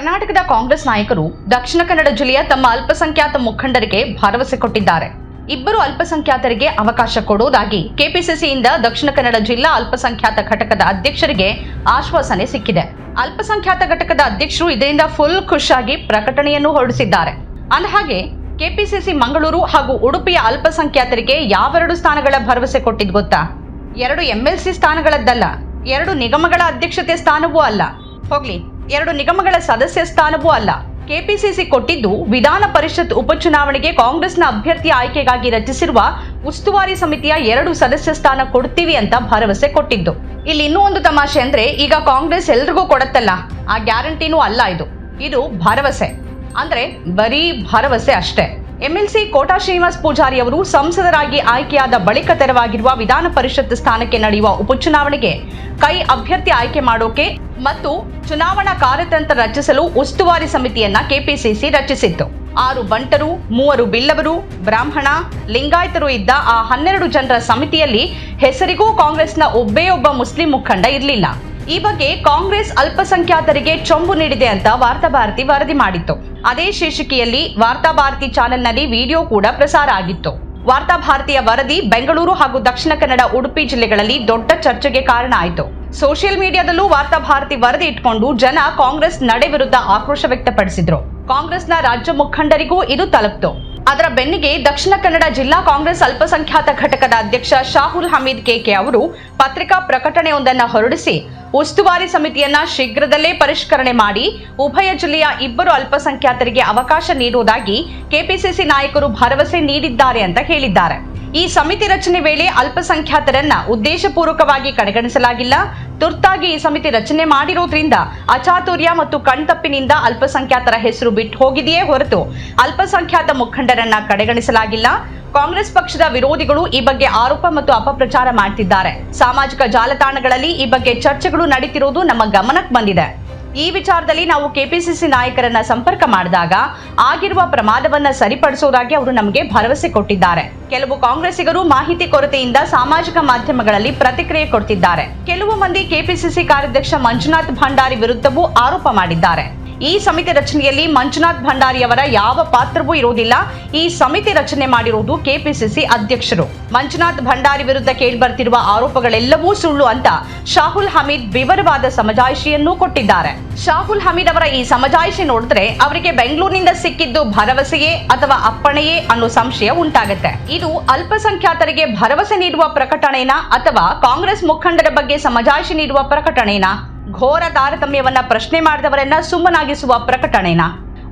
ಕರ್ನಾಟಕದ ಕಾಂಗ್ರೆಸ್ ನಾಯಕರು ದಕ್ಷಿಣ ಕನ್ನಡ ಜಿಲ್ಲೆಯ ತಮ್ಮ ಅಲ್ಪಸಂಖ್ಯಾತ ಮುಖಂಡರಿಗೆ ಭರವಸೆ ಕೊಟ್ಟಿದ್ದಾರೆ. ಇಬ್ಬರು ಅಲ್ಪಸಂಖ್ಯಾತರಿಗೆ ಅವಕಾಶ ಕೊಡುವುದಾಗಿ ಕೆಪಿಸಿಸಿಯಿಂದ ದಕ್ಷಿಣ ಕನ್ನಡ ಜಿಲ್ಲಾ ಅಲ್ಪಸಂಖ್ಯಾತ ಘಟಕದ ಅಧ್ಯಕ್ಷರಿಗೆ ಆಶ್ವಾಸನೆ ಸಿಕ್ಕಿದೆ. ಅಲ್ಪಸಂಖ್ಯಾತ ಘಟಕದ ಅಧ್ಯಕ್ಷರು ಇದರಿಂದ ಫುಲ್ ಖುಷಿಯಾಗಿ ಪ್ರಕಟಣೆಯನ್ನು ಹೊರಡಿಸಿದ್ದಾರೆ. ಅಂದಹಾಗೆ, ಕೆಪಿಸಿಸಿ ಮಂಗಳೂರು ಹಾಗೂ ಉಡುಪಿಯ ಅಲ್ಪಸಂಖ್ಯಾತರಿಗೆ ಯಾವೆರಡು ಸ್ಥಾನಗಳ ಭರವಸೆ ಕೊಟ್ಟಿದ್ ಗೊತ್ತಾ? ಎರಡು ಎಂಎಲ್ಸಿ ಸ್ಥಾನಗಳದ್ದಲ್ಲ, ಎರಡು ನಿಗಮಗಳ ಅಧ್ಯಕ್ಷತೆ ಸ್ಥಾನವೂ ಅಲ್ಲ. ಹೋಗ್ಲಿ. ಎರಡು ನಿಗಮಗಳ ಸದಸ್ಯ ಸ್ಥಾನವೂ ಅಲ್ಲ. ಕೆಪಿಸಿಸಿ ಕೊಟ್ಟಿದ್ದು ವಿಧಾನ ಪರಿಷತ್ ಉಪಚುನಾವಣೆಗೆ ಕಾಂಗ್ರೆಸ್ನ ಅಭ್ಯರ್ಥಿ ಆಯ್ಕೆಗಾಗಿ ರಚಿಸಿರುವ ಉಸ್ತುವಾರಿ ಸಮಿತಿಯ ಎರಡು ಸದಸ್ಯ ಸ್ಥಾನ ಕೊಡ್ತೀವಿ ಅಂತ ಭರವಸೆ ಕೊಟ್ಟಿದ್ದು. ಇಲ್ಲಿ ಇನ್ನೂ ಒಂದು ತಮಾಷೆ ಅಂದ್ರೆ ಈಗ ಕಾಂಗ್ರೆಸ್ ಎಲ್ರಿಗೂ ಕೊಡತ್ತಲ್ಲ. ಆ ಗ್ಯಾರಂಟಿನೂ ಅಲ್ಲ ಇದು. ಇದು ಭರವಸೆ. ಅಂದ್ರೆ ಬರೀ ಭರವಸೆ ಅಷ್ಟೇ. ಎಂಎಲ್ಸಿ ಕೋಟಾ ಶ್ರೀನಿವಾಸ್ ಪೂಜಾರಿ ಅವರು ಸಂಸದರಾಗಿ ಆಯ್ಕೆಯಾದ ಬಳಿಕ ತೆರವಾಗಿರುವ ವಿಧಾನ ಪರಿಷತ್ ಸ್ಥಾನಕ್ಕೆ ನಡೆಯುವ ಉಪಚುನಾವಣೆಗೆ ಕೈ ಅಭ್ಯರ್ಥಿ ಆಯ್ಕೆ ಮಾಡೋಕೆ ಮತ್ತು ಚುನಾವಣಾ ಕಾರ್ಯತಂತ್ರ ರಚಿಸಲು ಉಸ್ತುವಾರಿ ಸಮಿತಿಯನ್ನ ಕೆಪಿಸಿಸಿ ರಚಿಸಿತ್ತು. ಆರು ಬಂಟರು, ಮೂವರು ಬಿಲ್ಲವರು, ಬ್ರಾಹ್ಮಣ, ಲಿಂಗಾಯತರು ಇದ್ದ ಆ ಹನ್ನೆರಡು ಜನರ ಸಮಿತಿಯಲ್ಲಿ ಹೆಸರಿಗೂ ಕಾಂಗ್ರೆಸ್ನ ಒಬ್ಬೇ ಒಬ್ಬ ಮುಸ್ಲಿಂ ಮುಖಂಡ ಇರಲಿಲ್ಲ. ಈ ಬಗ್ಗೆ ಕಾಂಗ್ರೆಸ್ ಅಲ್ಪಸಂಖ್ಯಾತರಿಗೆ ಚೊಂಬು ನೀಡಿದೆ ಅಂತ ವಾರ್ತಾಭಾರತಿ ವರದಿ ಮಾಡಿತ್ತು. ಅದೇ ಶೀರ್ಷಿಕೆಯಲ್ಲಿ ವಾರ್ತಾಭಾರತಿ ಚಾನೆಲ್ನಲ್ಲಿ ವಿಡಿಯೋ ಕೂಡ ಪ್ರಸಾರ ಆಗಿತ್ತು. ವಾರ್ತಾಭಾರತಿಯ ವರದಿ ಬೆಂಗಳೂರು ಹಾಗೂ ದಕ್ಷಿಣ ಕನ್ನಡ ಉಡುಪಿ ಜಿಲ್ಲೆಗಳಲ್ಲಿ ದೊಡ್ಡ ಚರ್ಚೆಗೆ ಕಾರಣ ಆಯಿತು. ಸೋಷಿಯಲ್ ಮೀಡಿಯಾದಲ್ಲೂ ವಾರ್ತಾಭಾರತಿ ವರದಿ ಇಟ್ಕೊಂಡು ಜನ ಕಾಂಗ್ರೆಸ್ ನಡೆ ವಿರುದ್ಧ ಆಕ್ರೋಶ ವ್ಯಕ್ತಪಡಿಸಿದ್ರು. ಕಾಂಗ್ರೆಸ್ನ ರಾಜ್ಯ ಮುಖಂಡರಿಗೂ ಇದು ತಲುಪ್ತು. ಅದರ ಬೆನ್ನಿಗೆ ದಕ್ಷಿಣ ಕನ್ನಡ ಜಿಲ್ಲಾ ಕಾಂಗ್ರೆಸ್ ಅಲ್ಪಸಂಖ್ಯಾತ ಘಟಕದ ಅಧ್ಯಕ್ಷ ಶಾಹುಲ್ ಹಮೀದ್ ಕೆಕೆ ಅವರು ಪತ್ರಿಕಾ ಪ್ರಕಟಣೆಯೊಂದನ್ನು ಹೊರಡಿಸಿ ಉಸ್ತುವಾರಿ ಸಮಿತಿಯನ್ನ ಶೀಘ್ರದಲ್ಲೇ ಪರಿಷ್ಕರಣೆ ಮಾಡಿ ಉಭಯ ಜಿಲ್ಲೆಯ ಇಬ್ಬರು ಅಲ್ಪಸಂಖ್ಯಾತರಿಗೆ ಅವಕಾಶ ನೀಡುವುದಾಗಿ ಕೆಪಿಸಿಸಿ ನಾಯಕರು ಭರವಸೆ ನೀಡಿದ್ದಾರೆ ಅಂತ ಹೇಳಿದ್ದಾರೆ. ಈ ಸಮಿತಿ ರಚನೆ ವೇಳೆ ಅಲ್ಪಸಂಖ್ಯಾತರನ್ನ ಉದ್ದೇಶಪೂರ್ವಕವಾಗಿ ಕಡೆಗಣಿಸಲಾಗಿಲ್ಲ. ತುರ್ತಾಗಿ ಈ ಸಮಿತಿ ರಚನೆ ಮಾಡಿರೋದ್ರಿಂದ ಅಚಾತುರ್ಯ ಮತ್ತು ಕಣ್ತಪ್ಪಿನಿಂದ ಅಲ್ಪಸಂಖ್ಯಾತರ ಹೆಸರು ಬಿಟ್ಟು ಹೋಗಿದೆಯೇ ಹೊರತು ಅಲ್ಪಸಂಖ್ಯಾತ ಮುಖಂಡರನ್ನ ಕಡೆಗಣಿಸಲಾಗಿಲ್ಲ. ಕಾಂಗ್ರೆಸ್ ಪಕ್ಷದ ವಿರೋಧಿಗಳು ಈ ಬಗ್ಗೆ ಆರೋಪ ಮತ್ತು ಅಪಪ್ರಚಾರ ಮಾಡ್ತಿದ್ದಾರೆ. ಸಾಮಾಜಿಕ ಜಾಲತಾಣಗಳಲ್ಲಿ ಈ ಬಗ್ಗೆ ಚರ್ಚೆಗಳು ನಡೀತಿರೋದು ನಮ್ಮ ಗಮನಕ್ಕೆ ಬಂದಿದೆ. ಈ ವಿಚಾರದಲ್ಲಿ ನಾವು ಕೆಪಿಸಿಸಿ ನಾಯಕರನ್ನ ಸಂಪರ್ಕ ಮಾಡಿದಾಗ ಆಗಿರುವ ಪ್ರಮಾದವನ್ನ ಸರಿಪಡಿಸೋದಾಗಿ ಅವರು ನಮಗೆ ಭರವಸೆ ಕೊಟ್ಟಿದ್ದಾರೆ. ಕೆಲವು ಕಾಂಗ್ರೆಸ್ಸಿಗರು ಮಾಹಿತಿ ಕೊರತೆಯಿಂದ ಸಾಮಾಜಿಕ ಮಾಧ್ಯಮಗಳಲ್ಲಿ ಪ್ರತಿಕ್ರಿಯೆ ಕೊಡ್ತಿದ್ದಾರೆ. ಕೆಲವು ಮಂದಿ ಕೆಪಿಸಿಸಿ ಕಾರ್ಯಾಧ್ಯಕ್ಷ ಮಂಜುನಾಥ್ ಭಂಡಾರಿ ವಿರುದ್ಧವೂ ಆರೋಪ ಮಾಡಿದ್ದಾರೆ. ಈ ಸಮಿತಿ ರಚನೆಯಲ್ಲಿ ಮಂಜುನಾಥ್ ಭಂಡಾರಿಯವರ ಯಾವ ಪಾತ್ರವೂ ಇರುವುದಿಲ್ಲ. ಈ ಸಮಿತಿ ರಚನೆ ಮಾಡಿರುವುದು ಕೆಪಿಸಿಸಿ ಅಧ್ಯಕ್ಷರು. ಮಂಜುನಾಥ್ ಭಂಡಾರಿ ವಿರುದ್ಧ ಕೇಳಿಬರ್ತಿರುವ ಆರೋಪಗಳೆಲ್ಲವೂ ಸುಳ್ಳು ಅಂತ ಶಾಹುಲ್ ಹಮೀದ್ ವಿವರವಾದ ಸಮಜಾಯಿಷಿಯನ್ನೂ ಕೊಟ್ಟಿದ್ದಾರೆ. ಶಾಹುಲ್ ಹಮೀದ್ ಅವರ ಈ ಸಮಜಾಯಿಷಿ ನೋಡಿದ್ರೆ ಅವರಿಗೆ ಬೆಂಗಳೂರಿನಿಂದ ಸಿಕ್ಕಿದ್ದು ಭರವಸೆಯೇ ಅಥವಾ ಅಪ್ಪಣೆಯೇ ಅನ್ನೋ ಸಂಶಯ ಉಂಟಾಗುತ್ತೆ. ಇದು ಅಲ್ಪಸಂಖ್ಯಾತರಿಗೆ ಭರವಸೆ ನೀಡುವ ಪ್ರಕಟಣೆನಾ ಅಥವಾ ಕಾಂಗ್ರೆಸ್ ಮುಖಂಡರ ಬಗ್ಗೆ ಸಮಜಾಯಿಷಿ ನೀಡುವ ಪ್ರಕಟಣೆನಾ? ಘೋರ ತಾರತಮ್ಯವನ್ನ ಪ್ರಶ್ನೆ ಮಾಡಿದವರನ್ನ ಸುಮ್ಮನಾಗಿಸುವ ಪ್ರಕಟಣೆನ?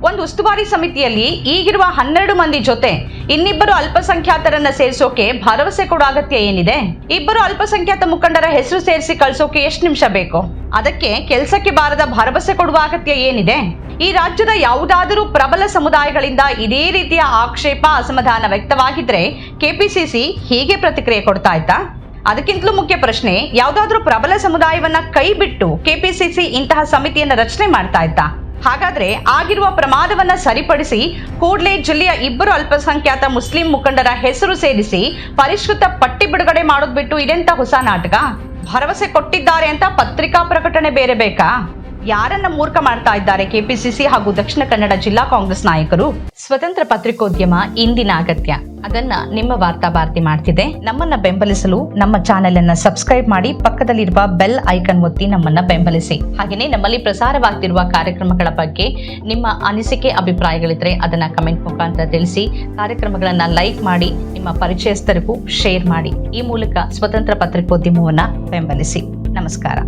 ಒಂದು ಉಸ್ತುವಾರಿ ಸಮಿತಿಯಲ್ಲಿ ಈಗಿರುವ ಹನ್ನೆರಡು ಮಂದಿ ಜೊತೆ ಇನ್ನಿಬ್ಬರು ಅಲ್ಪಸಂಖ್ಯಾತರನ್ನ ಸೇರಿಸೋಕೆ ಭರವಸೆ ಕೊಡೋ ಅಗತ್ಯ ಏನಿದೆ? ಇಬ್ಬರು ಅಲ್ಪಸಂಖ್ಯಾತ ಮುಖಂಡರ ಹೆಸರು ಸೇರಿಸಿ ಕಳಿಸೋಕೆ ಎಷ್ಟು ನಿಮಿಷ ಬೇಕು? ಅದಕ್ಕೆ ಕೆಲಸಕ್ಕೆ ಬಾರದ ಭರವಸೆ ಕೊಡುವ ಅಗತ್ಯ ಏನಿದೆ? ಈ ರಾಜ್ಯದ ಯಾವುದಾದರೂ ಪ್ರಬಲ ಸಮುದಾಯಗಳಿಂದ ಇದೇ ರೀತಿಯ ಆಕ್ಷೇಪ ಅಸಮಾಧಾನ ವ್ಯಕ್ತವಾಗಿದ್ರೆ ಕೆಪಿಸಿಸಿ ಹೀಗೆ ಪ್ರತಿಕ್ರಿಯೆ ಕೊಡ್ತಾ ಇತ್ತಾ? ಅದಕ್ಕಿಂತಲೂ ಮುಖ್ಯ ಪ್ರಶ್ನೆ, ಯಾವುದಾದ್ರೂ ಪ್ರಬಲ ಸಮುದಾಯವನ್ನ ಕೈ ಬಿಟ್ಟು ಕೆಪಿಸಿಸಿ ಇಂತಹ ಸಮಿತಿಯನ್ನ ರಚನೆ ಮಾಡ್ತಾ ಇತ್ತಾ ಹಾಗಾದ್ರೆ ಆಗಿರುವ ಪ್ರಮಾದವನ್ನ ಸರಿಪಡಿಸಿ ಕೂಡಲೇ ಜಿಲ್ಲೆಯ ಇಬ್ಬರು ಅಲ್ಪಸಂಖ್ಯಾತ ಮುಸ್ಲಿಂ ಮುಖಂಡರ ಹೆಸರು ಸೇರಿಸಿ ಪರಿಷ್ಕೃತ ಪಟ್ಟಿ ಬಿಡುಗಡೆ ಮಾಡೋದ್ಬಿಟ್ಟು ಇದೆಂತ ಹೊಸ ನಾಟಕ? ಭರವಸೆ ಕೊಟ್ಟಿದ್ದಾರೆ ಅಂತ ಪತ್ರಿಕಾ ಪ್ರಕಟಣೆ ಬೇರೆ ಬೇಕಾ? ಯಾರನ್ನ ಮೂರ್ಖ ಮಾಡ್ತಾ ಇದ್ದಾರೆ ಕೆಪಿಸಿಸಿ ಹಾಗೂ ದಕ್ಷಿಣ ಕನ್ನಡ ಜಿಲ್ಲಾ ಕಾಂಗ್ರೆಸ್ ನಾಯಕರು? ಸ್ವತಂತ್ರ ಪತ್ರಿಕೋದ್ಯಮ ಇಂದಿನ ಅಗತ್ಯ. ಅದನ್ನ ನಿಮ್ಮ ವಾರ್ತಾ ಭಾರತಿ ಮಾಡ್ತಿದೆ. ನಮ್ಮನ್ನ ಬೆಂಬಲಿಸಲು ನಮ್ಮ ಚಾನೆಲ್ ಅನ್ನ ಸಬ್ಸ್ಕ್ರೈಬ್ ಮಾಡಿ ಪಕ್ಕದಲ್ಲಿರುವ ಬೆಲ್ ಐಕನ್ ಒತ್ತಿ ನಮ್ಮನ್ನ ಬೆಂಬಲಿಸಿ. ಹಾಗೆಯೇ ನಮ್ಮಲ್ಲಿ ಪ್ರಸಾರವಾಗ್ತಿರುವ ಕಾರ್ಯಕ್ರಮಗಳ ಬಗ್ಗೆ ನಿಮ್ಮ ಅನಿಸಿಕೆ, ಅಭಿಪ್ರಾಯಗಳಿದ್ರೆ ಅದನ್ನ ಕಮೆಂಟ್ ಮುಖಾಂತರ ತಿಳಿಸಿ. ಕಾರ್ಯಕ್ರಮಗಳನ್ನ ಲೈಕ್ ಮಾಡಿ, ನಿಮ್ಮ ಪರಿಚಯಸ್ಥರಿಗೂ ಶೇರ್ ಮಾಡಿ. ಈ ಮೂಲಕ ಸ್ವತಂತ್ರ ಪತ್ರಿಕೋದ್ಯಮವನ್ನ ಬೆಂಬಲಿಸಿ. ನಮಸ್ಕಾರ.